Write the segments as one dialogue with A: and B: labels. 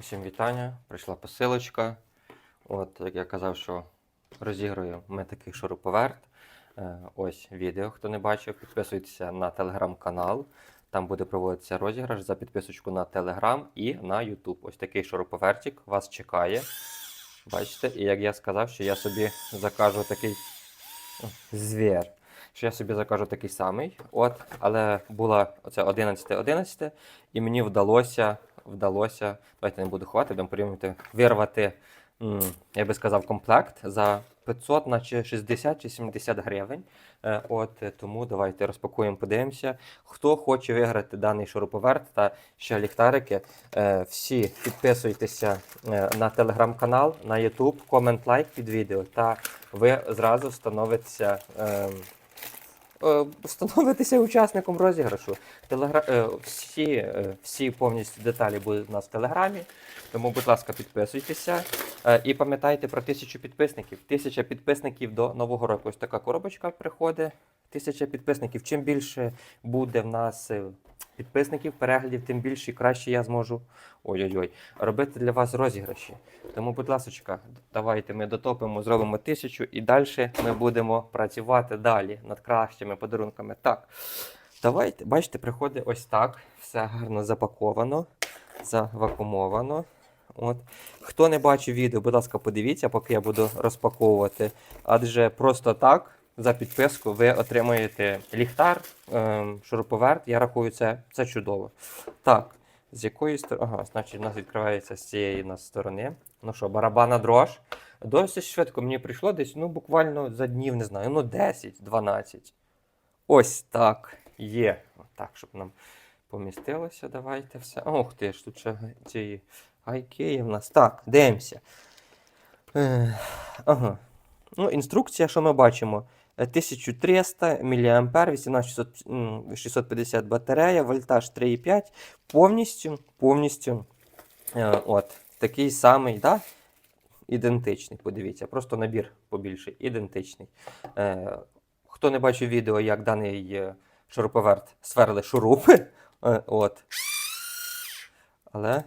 A: Усім вітання. Прийшла посилочка. От, як я казав, що розіграю ми такий шуруповерт. Е, Ось відео, хто не бачив, підписуйтеся на телеграм-канал. Там буде проводитися розіграш за підписочку на телеграм і на Ютуб. Ось такий шуруповертик вас чекає. Бачите, і як я сказав, що я собі закажу такий звір. Що я собі закажу такий самий. От, але була оце 11-11, і мені вдалося, вдалося, давайте не буду ховати, будемо порівнювати, вирвати, я би сказав, комплект за 500 на чи 60 чи 70 гривень. Е, От тому давайте розпакуємо, подивимося. Хто хоче виграти даний шуруповерт та ще ліхтарики, е, всі підписуйтеся е, на телеграм-канал, на YouTube, комент лайк під відео, та ви зразу встановитеся. Е, Становитися учасником розіграшу. Телегра... е, Всі, е, всі повністю деталі будуть у нас в телеграмі. Тому, будь ласка, підписуйтеся. І пам'ятайте про тисячу підписників. Тисяча підписників до Нового року. Ось така коробочка приходить. Тисяча підписників. Чим більше буде в нас підписників, переглядів, тим більше і краще я зможу ой-ой-ой, робити для вас розіграші. Тому, будь ласка, давайте ми дотопимо, зробимо тисячу і далі ми будемо працювати далі над кращими подарунками. Так, давайте, бачите, приходить ось так. Все гарно запаковано, завакумовано. От. Хто не бачив відео, будь ласка, подивіться, поки я буду розпаковувати. Адже просто так, за підписку, ви отримуєте ліхтар, ем, шуруповерт. Я рахую, це, це чудово. Так, з якої сторони? Ага, значить, у нас відкривається з цієї нас сторони. Ну що, барабана дрож. Досить швидко мені прийшло десь, ну, буквально за днів, не знаю, ну 10-12. Ось так є. Так, щоб нам помістилося. Давайте все. Ох ти ж, тут ще ці гайки є в нас. Так, дивимося. Ага. Ну, інструкція, що ми бачимо? Е, 1300 мА, 18650 батарея, вольтаж 3,5. Повністю, повністю е, от, такий самий, да? ідентичний. Подивіться, просто набір побільший, ідентичний. Е, хто не бачив відео, як даний е, шуруповерт сверли шурупи, е, от. Але.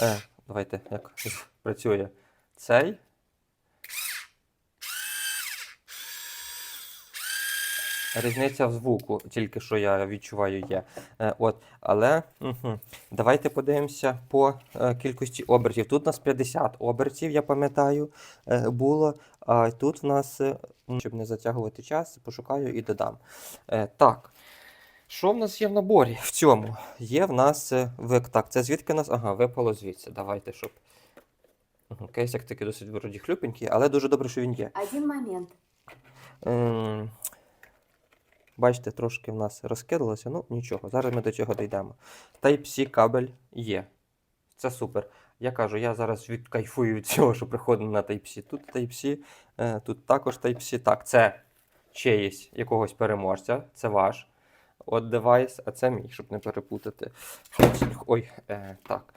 A: Е, давайте, як працює цей. Різниця в звуку, тільки що я відчуваю є. Е, от, але угу. давайте подивимося по е, кількості обертів. Тут у нас 50 обертів, я пам'ятаю, е, було. А тут в нас, щоб не затягувати час, пошукаю і додам. Так. Що в нас є в наборі? В цьому є в нас вик. Так, це звідки нас? Ага, випало звідси. Давайте, щоб. Кейсик такий досить вроді хлюпенький, але дуже добре, що він є.
B: Один момент.
A: Бачите, трошки в нас розкидалося, ну нічого, зараз ми до цього дійдемо. Type-C кабель є. Це супер. Я кажу, я зараз відкайфую від цього, що приходить на Type-C. Тут Type-C, е, тут також Type-C. Так, це чиїсь якогось переможця, це ваш от девайс, а це мій, щоб не перепутати. Ой, е, так.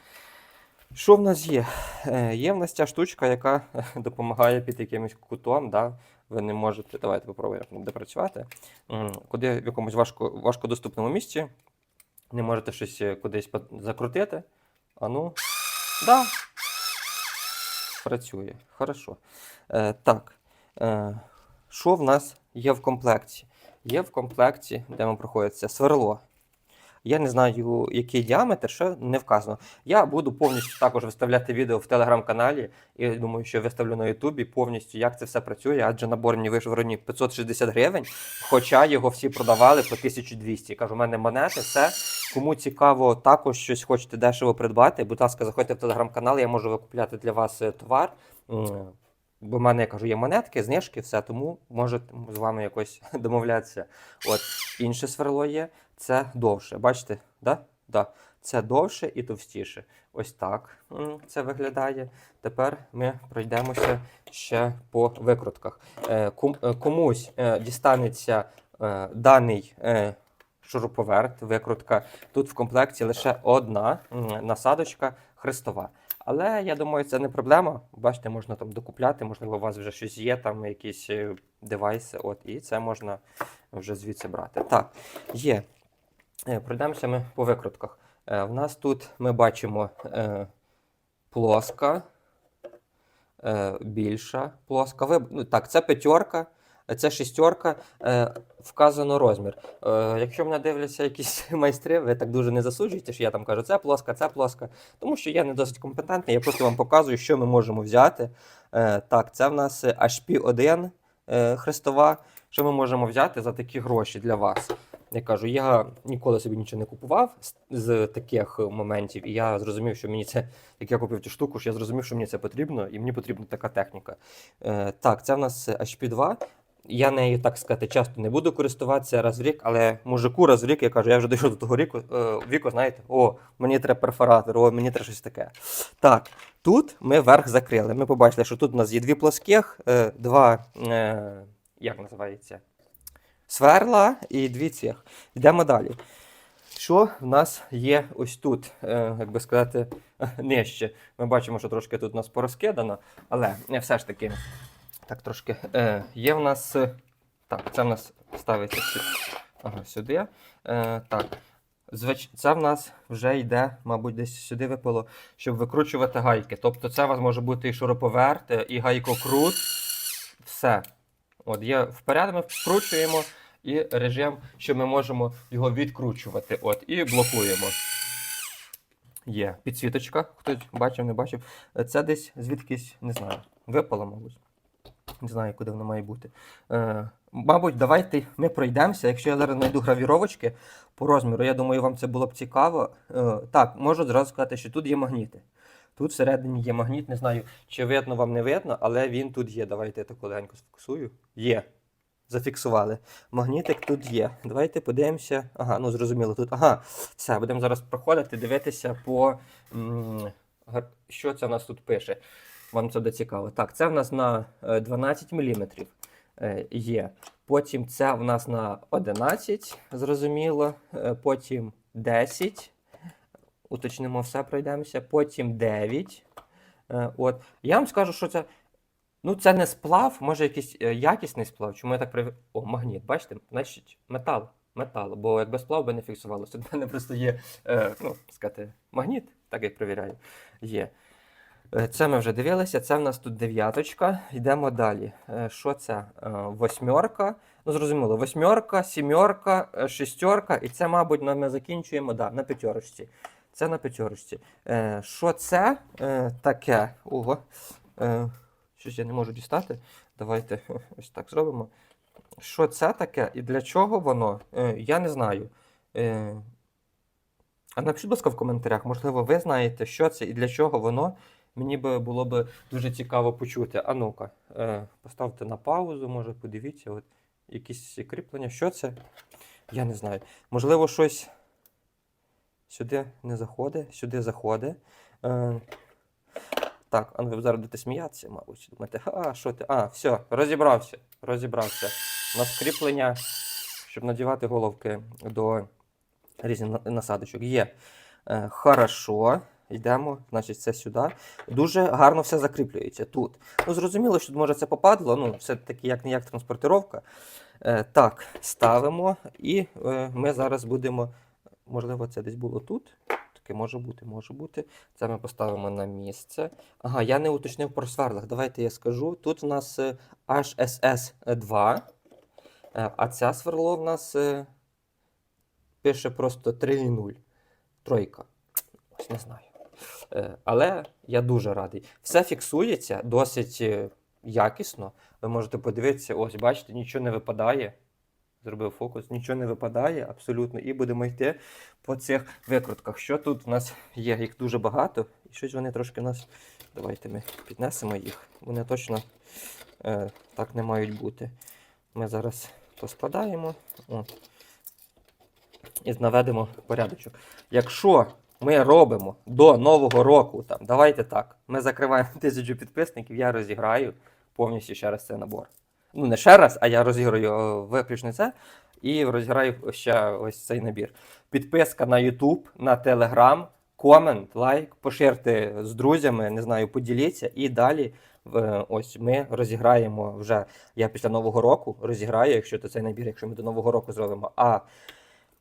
A: Що в нас є? Е, є в нас ця штучка, яка е, допомагає під якимось кутом. Да? Ви не можете. Давайте попробуємо як буде працювати. М, Куди в якомусь важко, важкодоступному місці не можете щось е, кудись закрутити. А ну. Да. Працює. Хорошо. Е, так. Е, що в нас є в комплекті? Є в комплекті, де ми проходиться, сверло. Я не знаю, який діаметр, що не вказано. Я буду повністю також виставляти відео в телеграм-каналі. І думаю, що виставлю на Ютубі повністю, як це все працює, адже набор мені вийшов в районі 560 гривень, хоча його всі продавали по 1200. Кажу, у мене монети, все. Кому цікаво, також щось хочете дешево придбати, будь ласка, заходьте в телеграм-канал, я можу викупляти для вас е, товар. Бо в мене я кажу, є монетки, знижки, все, тому може з вами якось домовлятися. От інше сверло є, це довше. Бачите? Да? Да. Це довше і товстіше. Ось так це виглядає. Тепер ми пройдемося ще по викрутках. Е, е, Комусь е, дістанеться даний шуруповерт, викрутка. Тут в комплекті лише одна насадочка хрестова. Але я думаю, це не проблема. Бачите, можна там докупляти, можливо, у вас вже щось є, там якісь девайси, от, і це можна вже звідси брати. Так, є. Е, Пройдемося ми по викрутках. Е, в нас тут ми бачимо е, плоска, більша плоска. Ну, так, це п'ятерка, це шістерка, вказано розмір. Якщо мене дивляться якісь майстри, ви так дуже не засуджуєте, що я там кажу, це плоска, це плоска. Тому що я не досить компетентний, я просто вам показую, що ми можемо взяти. Так, це в нас HP1 е, хрестова. Що ми можемо взяти за такі гроші для вас? Я кажу, я ніколи собі нічого не купував з, таких моментів, і я зрозумів, що мені це, як я купив цю штуку, що я зрозумів, що мені це потрібно, і мені потрібна така техніка. Е, так, це в нас HP2. Я нею, так сказати, часто не буду користуватися раз в рік, але мужику раз в рік я кажу, я вже дійшов до того ріку, е, віку, знаєте, о, мені треба перфоратор, о, мені треба щось таке. Так, тут ми верх закрили. Ми побачили, що тут у нас є дві плоских, е, два, е, як називається, сверла і дві цих. Йдемо далі. Що в нас є ось тут, е, як би сказати, нижче. Ми бачимо, що трошки тут у нас порозкидано, але е, все ж таки, так трошки е, є в нас. Так, це в нас ставиться сю- ага, сюди. Так. Це в нас вже йде, мабуть, десь сюди випало, щоб викручувати гайки. Тобто це у вас може бути і шуруповерт, і гайкокрут. Все. От є вперед, ми вкручуємо і режим, що ми можемо його відкручувати. От, і блокуємо. Є підсвіточка. Хтось бачив, не бачив. Це десь звідкись, не знаю, випало, мабуть. Не знаю, куди воно має бути. Е, мабуть, давайте ми пройдемося. Якщо я зараз знайду гравіровочки по розміру, я думаю, вам це було б цікаво. Е, так, можу зразу сказати, що тут є магніти. Тут всередині є магніт, не знаю, чи видно вам не видно, але він тут є. Давайте я таку легенько сфокусую. Є. Зафіксували. Магнітик тут є. Давайте подивимося. Ага, ну зрозуміло, тут. Ага, все, будемо зараз проходити, дивитися по. Що це в нас тут пише? Вам це буде цікаво. Так, це в нас на е, 12 мм є. Потім це в нас на 11, зрозуміло. Е, Потім 10. Уточнимо все, пройдемося. Потім 9. Е, От. Я вам скажу, що це. Ну, це не сплав, може якийсь е, якісний сплав. Чому я так прив... О, магніт, бачите? Значить, метал. Метал. Бо якби сплав би не фіксувалося. В мене просто є, е, ну, сказати, магніт, так як перевіряю. Є. Е, Це ми вже дивилися. Це в нас тут дев'яточка. Йдемо далі. Е, Що це? Восьмерка. Ну, зрозуміло, восьмерка, сімерка, шістерка. І це, мабуть, ми закінчуємо да, на п'ятерочці. Це на п'ятерочці. Що це таке? Ого. Щось я не можу дістати. Давайте ось так зробимо. Що це таке і для чого воно? Е, я не знаю. Е, а напишіть, будь ласка, в коментарях, можливо, ви знаєте, що це і для чого воно. Мені би було б дуже цікаво почути. А ну-ка, е, поставте на паузу, може, подивіться, от якісь кріплення. Що це? Я не знаю. Можливо, щось сюди не заходить, сюди заходить. Так, а ну ви зараз будете сміятися, мабуть. Думаєте, а, що ти? А, все, розібрався. Розібрався. У нас кріплення, щоб надівати головки до різних насадочок. Є. Е, хорошо. Йдемо, значить, це сюди. Дуже гарно все закріплюється тут. Ну, зрозуміло, що може це попадло, ну, все-таки як не як транспортировка. Е, так, ставимо. І е, ми зараз будемо. Можливо, це десь було тут. Таке може бути, може бути. Це ми поставимо на місце. Ага, я не уточнив про сверлах. Давайте я скажу. Тут у нас е, HSS2, е, а ця сверло в нас е, пише просто 3.0. Тройка. Ось не знаю. Але я дуже радий. Все фіксується досить якісно. Ви можете подивитися, ось, бачите, нічого не випадає. Зробив фокус, нічого не випадає абсолютно. І будемо йти по цих викрутках. Що тут у нас є? Їх дуже багато. І щось вони трошки у нас. Давайте ми піднесемо їх. Вони точно е, так не мають бути. Ми зараз поскладаємо і наведемо порядочок. Якщо ми робимо до Нового року, там, давайте так, ми закриваємо тисячу підписників, я розіграю повністю ще раз цей набор. Ну, не ще раз, а я розіграю виключно це і розіграю ще ось цей набір. Підписка на YouTube, на Telegram, комент, лайк, поширте з друзями, не знаю, поділіться. І далі ось ми розіграємо вже. Я після Нового року розіграю, якщо то цей набір, якщо ми до Нового року зробимо. А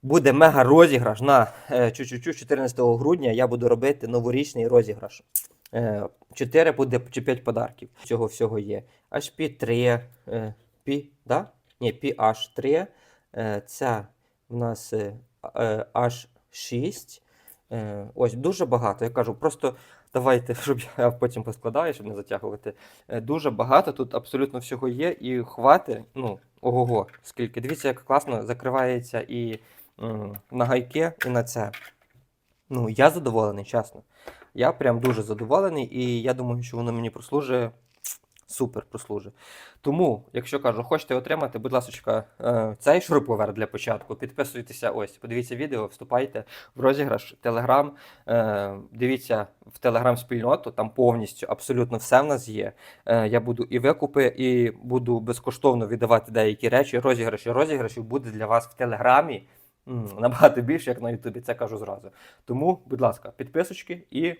A: буде мега розіграш на е, чу-чу-чу 14 грудня. Я буду робити новорічний розіграш. Е, 4 буде чи 5 подарків. Цього всього є. HP 3, е, P, да? Ні, PH3. Е, це в нас е, е, H6. Е, ось дуже багато. Я кажу, просто давайте, щоб я потім поскладаю, щоб не затягувати. Е, Дуже багато тут абсолютно всього є, і хвати, ну, ого-го, скільки. Дивіться, як класно закривається і на гайки, і на це. Ну, я задоволений, чесно. Я прям дуже задоволений, і я думаю, що воно мені прослужить супер прослужить. Тому, якщо кажу, хочете отримати, будь ласка, е, цей шуруповерт для початку, підписуйтеся ось, подивіться відео, вступайте в розіграш Телеграм. Дивіться в Телеграм-спільноту, там повністю абсолютно все в нас є. Е, Я буду і викупи, і буду безкоштовно віддавати деякі речі. Розіграші розіграшів буде для вас в Телеграмі. Набагато більше, як на Ютубі, це кажу зразу. Тому, будь ласка, підписочки і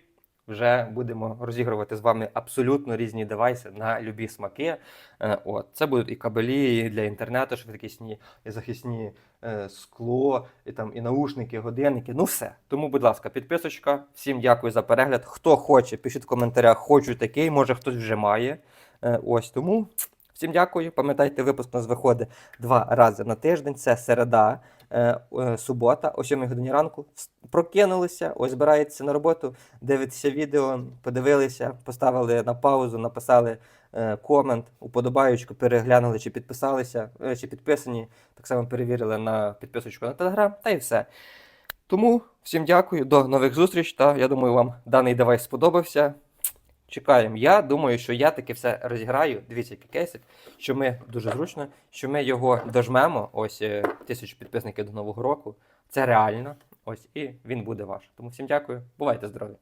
A: вже будемо розігрувати з вами абсолютно різні девайси на любі смаки. Е, От. Це будуть і кабелі і для інтернету, швидкісні, і захисні е, скло, і, там, і наушники, годинники. Ну все. Тому, будь ласка, підписочка. Всім дякую за перегляд. Хто хоче, пишіть в коментарях, хочу такий, може хтось вже має. Е, Ось тому. Всім дякую. Пам'ятайте, випуск у нас виходить два рази на тиждень. Це середа, е, е, субота, о 7 годині ранку. Прокинулися, ось збираєтеся на роботу, дивитеся відео, подивилися, поставили на паузу, написали е, комент, уподобаючку, переглянули, чи підписалися, е, чи підписані. Так само перевірили на підписочку на Телеграм, та й все. Тому всім дякую, до нових зустріч. Та я думаю, вам даний девайс сподобався. Чекаємо. Я думаю, що я таки все розіграю. Дивіться, який кейсик, що ми дуже зручно, що ми його дожмемо. Ось е, тисячу підписників до Нового року. Це реально. Ось і він буде ваш. Тому всім дякую. Бувайте здорові!